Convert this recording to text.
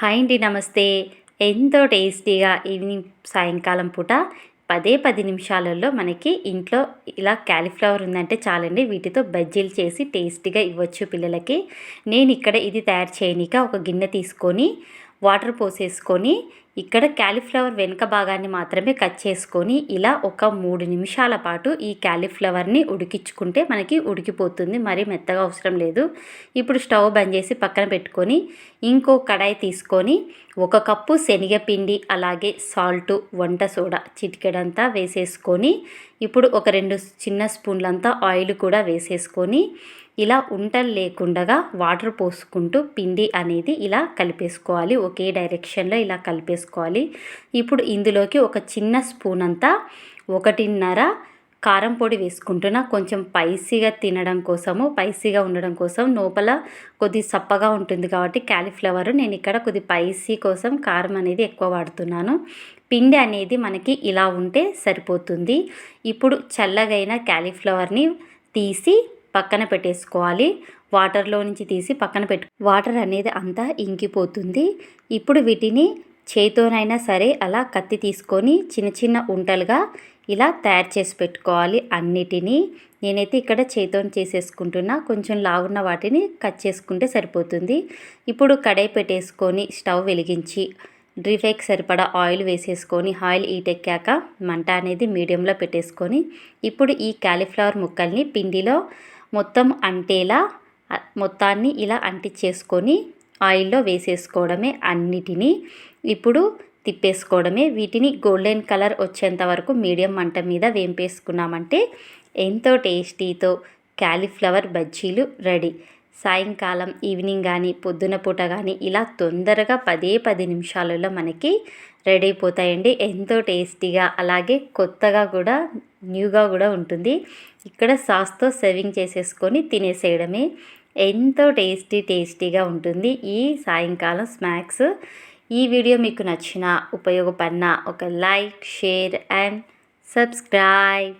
Hi అండి నమస్తే. ఎంతో టేస్టీగా ఈవినింగ్ సాయంకాలం పూట పదే పది నిమిషాలలో మనకి ఇంట్లో ఇలా క్యాలీఫ్లవర్ ఉందంటే చాలండి. వీటితో బజ్జీలు చేసి టేస్టీగా ఇవ్వచ్చు పిల్లలకి. నేను ఇక్కడ ఇది తయారు చేయనిక ఒక గిన్నె తీసుకొని వాటర్ పోసేసుకొని ఇక్కడ క్యాలీఫ్లవర్ వెనుక భాగాన్ని మాత్రమే కట్ చేసుకొని ఇలా ఒక మూడు నిమిషాల పాటు ఈ క్యాలీఫ్లవర్ని ఉడికించుకుంటే మనకి ఉడికిపోతుంది. మరి మెత్తగా అవసరం లేదు. ఇప్పుడు స్టవ్ బంద్ చేసి పక్కన పెట్టుకొని ఇంకో కడాయి తీసుకొని ఒక కప్పు శనగపిండి అలాగే సాల్ట్ వంట సోడా చిటికెడంతా వేసేసుకొని ఇప్పుడు ఒక రెండు చిన్న స్పూన్లంతా ఆయిల్ కూడా వేసేసుకొని ఇలా ఉంటలు లేకుండా వాటర్ పోసుకుంటూ పిండి అనేది ఇలా కలిపేసుకోవాలి. ఒకే డైరెక్షన్లో ఇలా కలిపేసుకోవాలి. ఇప్పుడు ఇందులోకి ఒక చిన్న స్పూన్ అంతా ఒకటిన్నర కారం పొడి వేసుకుంటున్నా. కొంచెం పైసీగా తినడం కోసము పైసీగా ఉండడం కోసం లోపల కొద్ది సప్పగా ఉంటుంది కాబట్టి క్యాలీఫ్లవర్ నేను ఇక్కడ కొద్ది పైసీ కోసం కారం అనేది ఎక్కువ వాడుతున్నాను. పిండి అనేది మనకి ఇలా ఉంటే సరిపోతుంది. ఇప్పుడు చల్లగైన క్యాలీఫ్లవర్ని తీసి పక్కన పెట్టేసుకోవాలి. వాటర్లో నుంచి తీసి పక్కన పెట్టు. వాటర్ అనేది అంతా ఇంకిపోతుంది. ఇప్పుడు వీటిని చేతోనైనా సరే అలా కత్తి తీసుకొని చిన్న చిన్న ఉంటలుగా ఇలా తయారు చేసి పెట్టుకోవాలి అన్నిటినీ. నేనైతే ఇక్కడ చేతో చేసేసుకుంటున్నా. కొంచెం లాగున్న వాటిని కట్ చేసుకుంటే సరిపోతుంది. ఇప్పుడు కడాయి పెట్టేసుకొని స్టవ్ వెలిగించి డ్రీఫైకి సరిపడా ఆయిల్ వేసేసుకొని ఆయిల్ ఈటెక్కాక మంట అనేది మీడియంలో పెట్టేసుకొని ఇప్పుడు ఈ క్యాలీఫ్లవర్ ముక్కల్ని పిండిలో మొత్తం అంటేలా మొత్తాన్ని ఇలా అంటించేసుకొని ఆయిల్లో వేసేసుకోవడమే అన్నిటినీ. ఇప్పుడు తిప్పేసుకోవడమే. వీటిని గోల్డెన్ కలర్ వచ్చేంత వరకు మీడియం మంట మీద వేంపేసుకున్నామంటే ఎంతో టేస్టీతో క్యాలీఫ్లవర్ బజ్జీలు రెడీ. సాయంకాలం ఈవినింగ్ కానీ పొద్దున పూట కానీ ఇలా తొందరగా పదే పది నిమిషాలలో మనకి రెడీ అయిపోతాయండి. ఎంతో టేస్టీగా అలాగే కొత్తగా కూడా న్యూగా కూడా ఉంటుంది. ఇక్కడ సాస్తో సర్వింగ్ చేసేసుకొని తినేసేయడమే ఎంతో టేస్టీ టేస్టీగా ఉంటుంది ఈ సాయంకాలం స్నాక్స్. ఈ వీడియో మీకు నచ్చిన ఉపయోగపడిన ఒక లైక్ షేర్ అండ్ సబ్స్క్రైబ్.